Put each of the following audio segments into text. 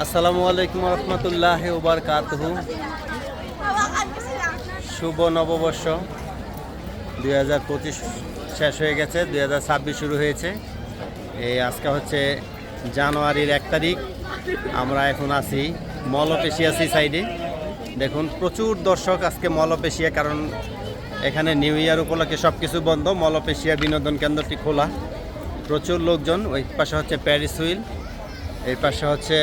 আসসালামু আলাইকুম রহমতুল্লাহ ওবরকাতহু। শুভ নববর্ষ। দুই হাজার পঁচিশ শেষ হয়ে গেছে, দুই হাজার ছাব্বিশ শুরু হয়েছে। এই আজকে হচ্ছে জানুয়ারির এক তারিখ। আমরা এখন আছি মলপেশিয়া সি সাইডে দেখুন, প্রচুর দর্শক আজকে মলপেশিয়া, কারণ এখানে নিউ ইয়ার উপলক্ষে সব কিছু বন্ধ। মলপেশিয়া বিনোদন কেন্দ্রটি খোলা। প্রচুর লোকজন, ওই পাশে হচ্ছে প্যারিস হুইল। এই পাশে হচ্ছে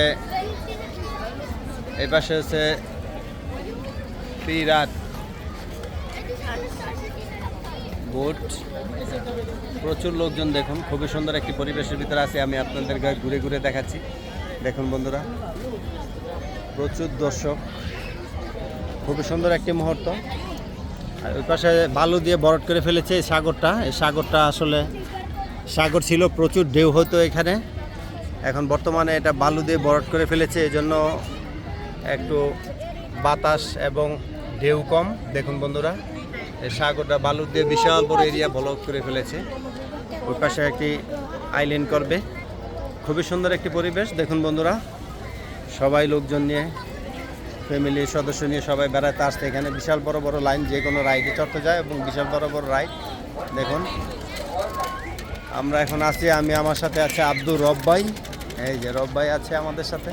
এই পাশে হচ্ছে পিরাট বোট। প্রচুর লোকজন দেখুন, খুবই সুন্দর একটি পরিবেশের ভিতরে আছে। আমি আপনাদের ঘুরে ঘুরে দেখাচ্ছি। দেখুন বন্ধুরা, প্রচুর দর্শক, খুবই সুন্দর একটি মুহূর্ত। আর ওই পাশে বালু দিয়ে বরট করে ফেলেছে এই সাগরটা। এই সাগরটা আসলে, সাগর ছিল, প্রচুর ঢেউ হতো এখানে। এখন বর্তমানে এটা বালু দিয়ে বরট করে ফেলেছে এই জন্য একটু বাতাস এবং ঢেউ কম। দেখুন বন্ধুরা, এই সাগরটা বালু দিয়ে বিশাল বড় এরিয়া ব্লক করে ফেলেছে। ওই পাশে একটি আইল্যান্ড করবে। খুবই সুন্দর একটি পরিবেশ। দেখুন বন্ধুরা, সবাই লোকজন নিয়ে ফ্যামিলির সদস্য নিয়ে সবাই বেড়াতে আসছে এখানে। বিশাল বড় বড় লাইন যে কোনো রাইডে চড়তে যায় এবং বিশাল বড় বড় রাইড দেখুন, আমরা এখন আছি, আমি আমার সাথে আছে আব্দুর রব্বাই এই যে রব্বাই আছে আমাদের সাথে।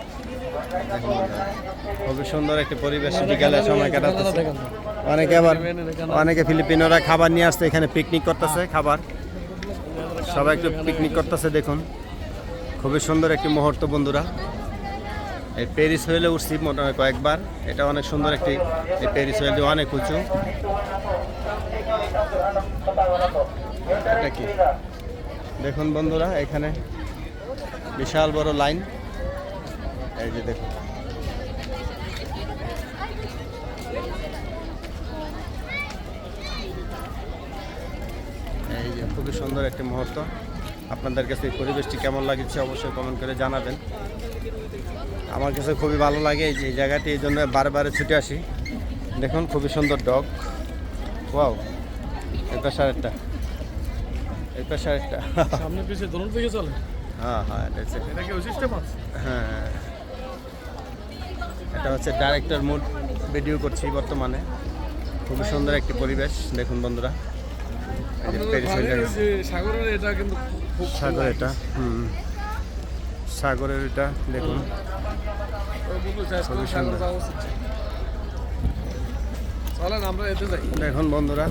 খুবই সুন্দর একটি পরিবেশ বিকালে সময় কাটাতেছে। অনেকে আবার অনেকে ফিলিপিনোরা খাবার নিয়ে আসছে, এখানে পিকনিক করতেছে, খাবার। সবাই একটু পিকনিক করতেছে, দেখুন। খুবই সুন্দর একটি মুহূর্ত, বন্ধুরা। এই প্যারিস হইলে উঠছি হয় কয়েকবার। এটা অনেক সুন্দর একটি এই প্যারিস হইলে অনেক উঁচু। এটা কি? দেখুন, বন্ধুরা, এখানে বিশাল বড় লাইন। এই যে দেখুন। এই যে খুবই সুন্দর একটি মুহূর্ত। আপনাদের কাছে এই পরিবেশটি কেমন লাগছে অবশ্যই কমেন্ট করে জানাবেন। আমার কাছে খুবই ভালো লাগে এই যে জায়গাটি এই জন্য বারবার ছুটে আসি। দেখুন খুবই সুন্দর ডগ। ওয়াও আরেকটা। এই পাশে আরেকটা। সামনে পিছিয়ে চলে। হ্যাঁ হ্যাঁ এটা কি ওই সিস্টেম আছে হ্যাঁ। এটা হচ্ছে ডাইরেক্টর মুড ভিডিও করছি বর্তমানে। খুবই সুন্দর একটি পরিবেশ দেখুন বন্ধুরা। সাগরের এটা কিন্তু সাগর এটা হুম। সাগরের এটা দেখুন। খুবই সুন্দর। চলেন আমরা এতে যাই। দেখুন বন্ধুরা।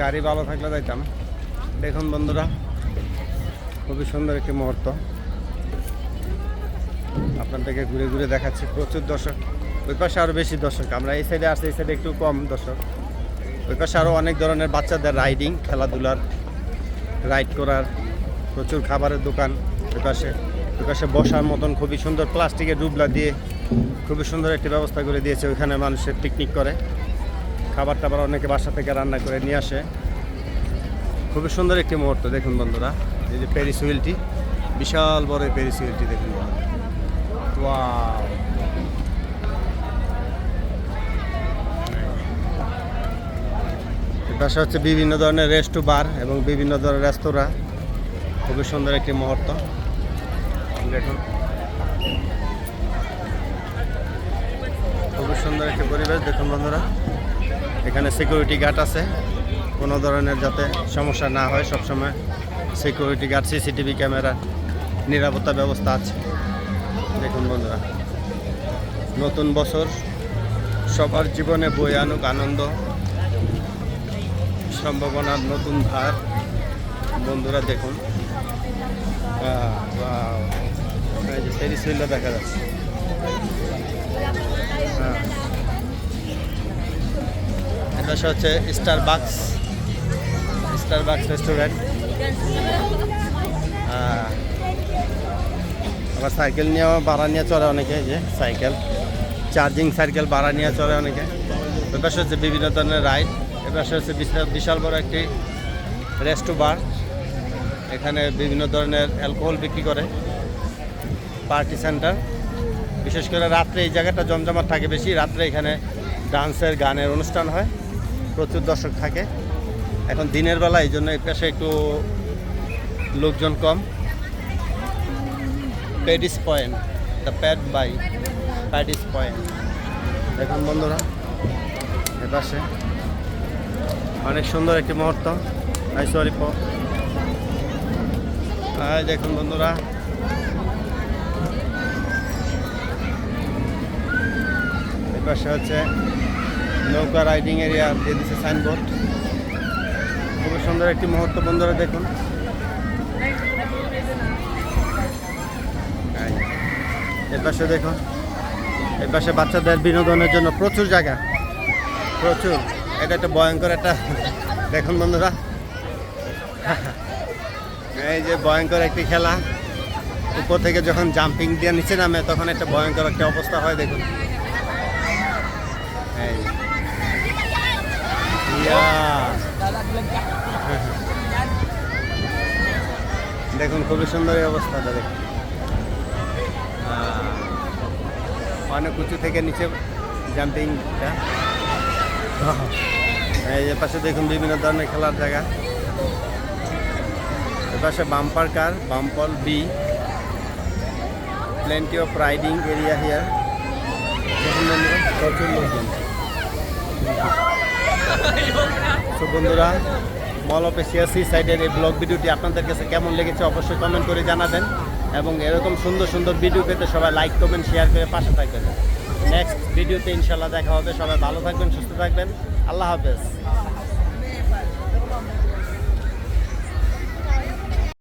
গাড়ি ভালো থাকলে যাইতাম। দেখুন বন্ধুরা। খুবই সুন্দর একটি মুহূর্ত। আপনাদেরকে ঘুরে ঘুরে দেখাচ্ছি। প্রচুর দর্শক। ওই পাশে আরও বেশি দর্শক। আমরা এই সাইডে আসছি, এই সাইডে একটু কম দর্শক। ওই পাশে আরও অনেক ধরনের বাচ্চাদের রাইডিং খেলাধুলার রাইড করার, প্রচুর খাবারের দোকান ওই পাশে। ওই পাশে বসার মতন খুবই সুন্দর প্লাস্টিকের ডুবলা দিয়ে খুবই সুন্দর একটি ব্যবস্থা করে দিয়েছে। ওইখানে মানুষের পিকনিক করে। খাবার টাবার অনেকে বাসা থেকে রান্না করে নিয়ে আসে। খুবই সুন্দর একটি মুহূর্ত, দেখুন বন্ধুরা। এই যে প্যারিস হুইলটি বিশাল বড় এই প্যারিস হুইলটি দেখুন। পাশে হচ্ছে বিভিন্ন ধরনের রেস্ট বার এবং বিভিন্ন ধরনের রেস্তোরাঁ। খুবই সুন্দর একটি মুহূর্ত। দেখুন। খুবই সুন্দর একটি পরিবেশ, দেখুন বন্ধুরা। এখানে সিকিউরিটি গার্ড আছে। কোনো ধরনের যাতে সমস্যা না হয় সবসময়। সিকিউরিটি গার্ড সিসিটিভি ক্যামেরা নিরাপত্তা ব্যবস্থা আছে। দেখুন বন্ধুরা নতুন বছর সবার জীবনে বই আনুক আনন্দ সম্ভাবনার নতুন ধার। বন্ধুরা দেখুন আহ, এই যে ফেরিস হুইলটা দেখা যাচ্ছে। হ্যাঁ। এটা হচ্ছে স্টার বাক্স স্টার বাক্স রেস্টুরেন্ট। আবার সাইকেল নিয়েও ভাড়া নিয়ে চলে অনেকে যে সাইকেল চার্জিং সাইকেল ভাড়া নিয়ে চলে অনেকে। পাশে হচ্ছে বিভিন্ন ধরনের রাইড এ পাশে হচ্ছে বিশাল বিশাল বড় একটি রেস্টু বার এখানে বিভিন্ন ধরনের অ্যালকোহল বিক্রি করে পার্টি সেন্টার বিশেষ করে রাত্রে এই জায়গাটা জমজমাট থাকে বেশি, রাত্রে এখানে ডান্সের গানের অনুষ্ঠান হয়, প্রচুর দর্শক থাকে। এখন দিনের বেলা এই জন্য এই পাশে একটু লোকজন কম। Paddy's Point the pad by Paddy's Point দেখুন বন্ধুরা এপাশে অনেক সুন্দর একটি মুহূর্ত। আই সরি দেখুন বন্ধুরা। এই পাশে হচ্ছে নৌকা রাইডিং এরিয়া দিয়ে দিচ্ছে সাইনবোর্ড খুবই সুন্দর একটি মুহূর্ত, বন্ধুরা, দেখুন। এই দেখুন, এই পাশে বাচ্চাদের বিনোদনের জন্য প্রচুর জায়গা। প্রচুর। এটা একটা ভয়ঙ্কর একটা, দেখুন, বন্ধুরা। এই যে ভয়ঙ্কর একটি খেলা। উপর থেকে যখন জাম্পিং দিয়ে নিচে নামে, তখন একটা ভয়ঙ্কর একটা অবস্থা হয়, দেখুন। এই দেখুন, খুবই সুন্দর এই অবস্থাটা দেখুন। অনেক উঁচু থেকে নিচে জাম্পিংটা এই যে পাশে দেখুন বিভিন্ন ধরনের খেলার জায়গা। এর পাশে bumper car বাম্পল be plenty of riding area here প্রচুর লোকজন। তো বন্ধুরা মল অফ এশিয়া সি সাইডের এই ব্লগ ভিডিওটি আপনাদের কাছে কেমন লেগেছে অবশ্যই কমেন্ট করে জানাবেন এবং এরকম সুন্দর সুন্দর ভিডিও পেতে সবাই লাইক করবেন শেয়ার করে পাশে থাকবেন। নেক্সট ভিডিওতে ইনশাল্লাহ দেখা হবে। সবাই ভালো থাকবেন, সুস্থ থাকবেন। আল্লাহ হাফেজ।